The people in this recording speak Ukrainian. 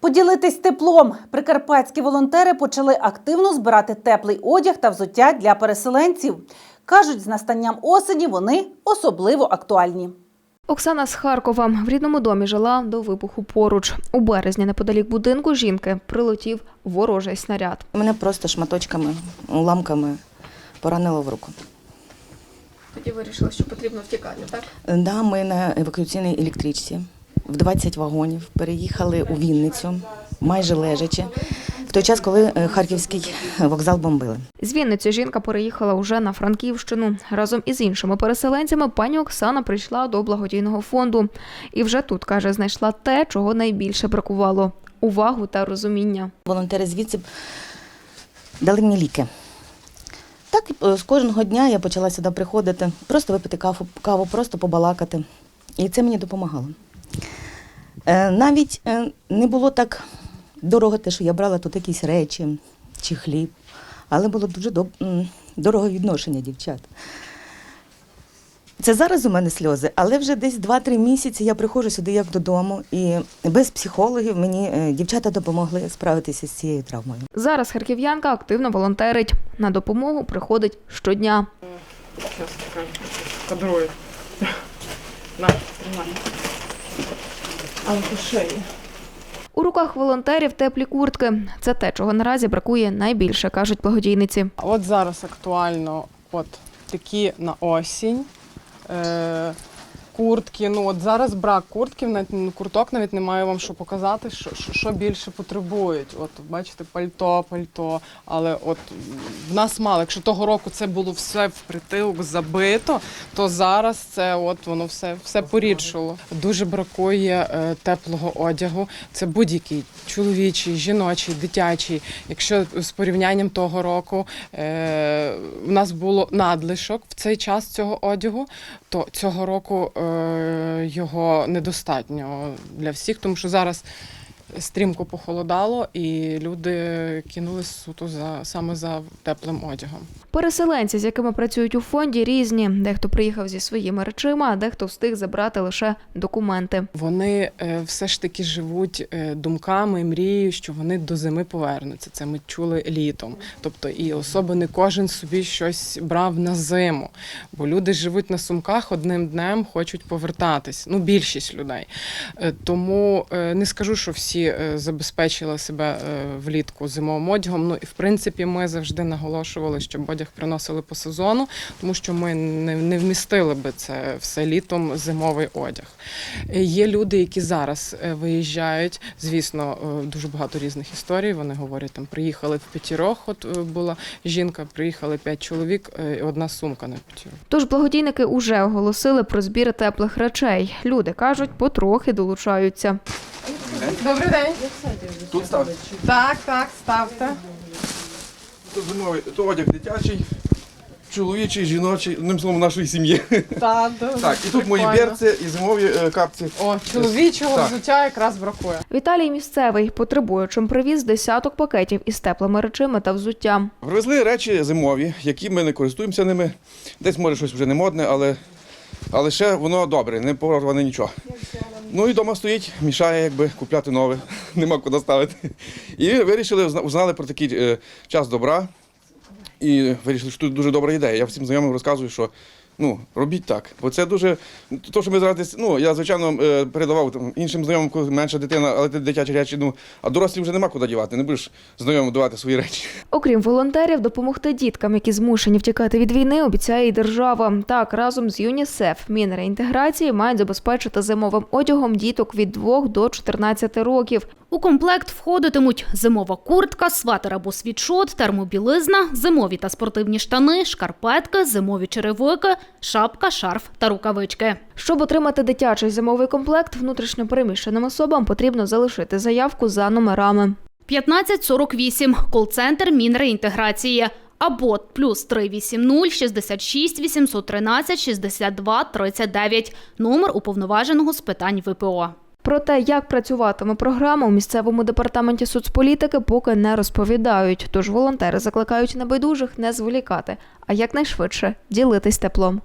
Поділитись теплом. Прикарпатські волонтери почали активно збирати теплий одяг та взуття для переселенців. Кажуть, з настанням осені вони особливо актуальні. Оксана з Харкова в рідному домі жила до вибуху поруч. У березні неподалік будинку жінки прилетів ворожий снаряд. Мене просто шматочками, уламками поранило в руку. Тоді вирішили, що потрібно втікати, так? Да, ми на евакуаційній електричці в 20 вагонів переїхали у Вінницю, майже лежачи, в той час, коли е, харківський вокзал бомбили. З Вінниці жінка переїхала уже на Франківщину. Разом із іншими переселенцями пані Оксана прийшла до благодійного фонду. І вже тут, каже, знайшла те, чого найбільше бракувало увагу та розуміння. Волонтери звідси дали мені ліки. Так е, з кожного дня я почала сюди приходити, просто випити каву, каву просто побалакати. І це мені допомагало. Е, Навіть е, не було так дорого те, що я брала тут якісь речі чи хліб, але було дуже доб... дорого відношення дівчат. Це зараз у мене сльози, але вже десь 2-3 місяці я приходжу сюди як додому, і без психологів мені е, дівчата допомогли справитися з цією травмою. Зараз харків'янка активно волонтерить. На допомогу приходить щодня. Такая кадрует. На, тримай. А по шеї. У руках волонтерів теплі куртки. Це те, чого наразі бракує найбільше, кажуть благодійниці. От зараз актуально от такі на осінь. Куртки. Ну от зараз брак куртків, навіть курток навіть не маю вам що показати, що, що, що більше потребують. От бачите, пальто, пальто. Але от в нас мало. Якщо того року це було все впритилок забито, то зараз це от воно все, все порідшило. Дуже бракує е, теплого одягу. Це будь-який чоловічий, жіночий, дитячий. Якщо з порівнянням того року е, в нас було надлишок в цей час цього одягу, то цього року е, його недостатньо для всіх, тому що зараз стрімко похолодало, і люди кинулись суто за саме за теплим одягом. Переселенці, з якими працюють у фонді, різні. Дехто приїхав зі своїми речима, а дехто встиг забрати лише документи. Вони е, все ж таки живуть е, думками, мрією, що вони до зими повернуться. Це ми чули літом. Тобто, і особи не кожен собі щось брав на зиму. Бо люди живуть на сумках одним днем, хочуть повертатись. Ну, більшість людей. Е, Тому не скажу, що всі е, забезпечили себе е, влітку зимовим одягом. Ну і в принципі, ми завжди наголошували, щоб одяг приносили по сезону, тому що ми не, вмістили би це все літом зимовий одяг. Е, Є люди, які зараз е, виїжджають. Звісно, дуже багато різних історій. Вони говорять, там приїхали в п'ятірох. От була жінка, приїхали п'ять чоловік, і одна сумка на п'ятірох. Тож благодійники уже оголосили про збір теплих речей. Люди кажуть, потрохи долучаються. Добрий день. Тут ставте. Так, так, ставте. Тут зимовий, то одяг дитячий, чоловічий, жіночий, одним словом, нашої сім'ї. Так, Так, і тут мої берці, і зимові е, капці. О, чоловічого Так. взуття якраз бракує. Віталій місцевий потребуючим привіз десяток пакетів із теплими речима та взуттям. Привезли речі зимові, які ми не користуємося ними. Десь може щось вже не модне, але, але ще воно добре, не порване нічого. Ну і вдома стоїть, мішає якби купляти нове, нема куди ставити. І вирішили, узнали про такий е, час добра. І вирішили, що тут дуже добра ідея. Я всім знайомим розказую, що ну, робіть так. Бо це дуже. То, що ми зараз, ну, я, звичайно, е, передавав там, іншим знайомим, менша дитина, але це дитячі речі, ну, а дорослі вже нема куди дівати, не будеш знайомим давати свої речі. Окрім волонтерів, допомогти діткам, які змушені втікати від війни, обіцяє і держава. Так, разом з ЮНІСЕФ Мінреінтеграції мають забезпечити зимовим одягом діток від 2 до 14 років. У комплект входитимуть зимова куртка, сватер або світшот, термобілизна, зимові та спортивні штани, шкарпетки, зимові черевики, шапка, шарф та рукавички. Щоб отримати дитячий зимовий комплект, внутрішньо переміщеним особам потрібно залишити заявку за номерами. 1548. Кол-центр Мінреінтеграції. Або плюс 380 66 813 62 39. Номер уповноваженого з питань ВПО. Про те, як працюватиме програма у місцевому департаменті соцполітики, поки не розповідають. Тож волонтери закликають небайдужих не зволікати, а якнайшвидше ділитись теплом.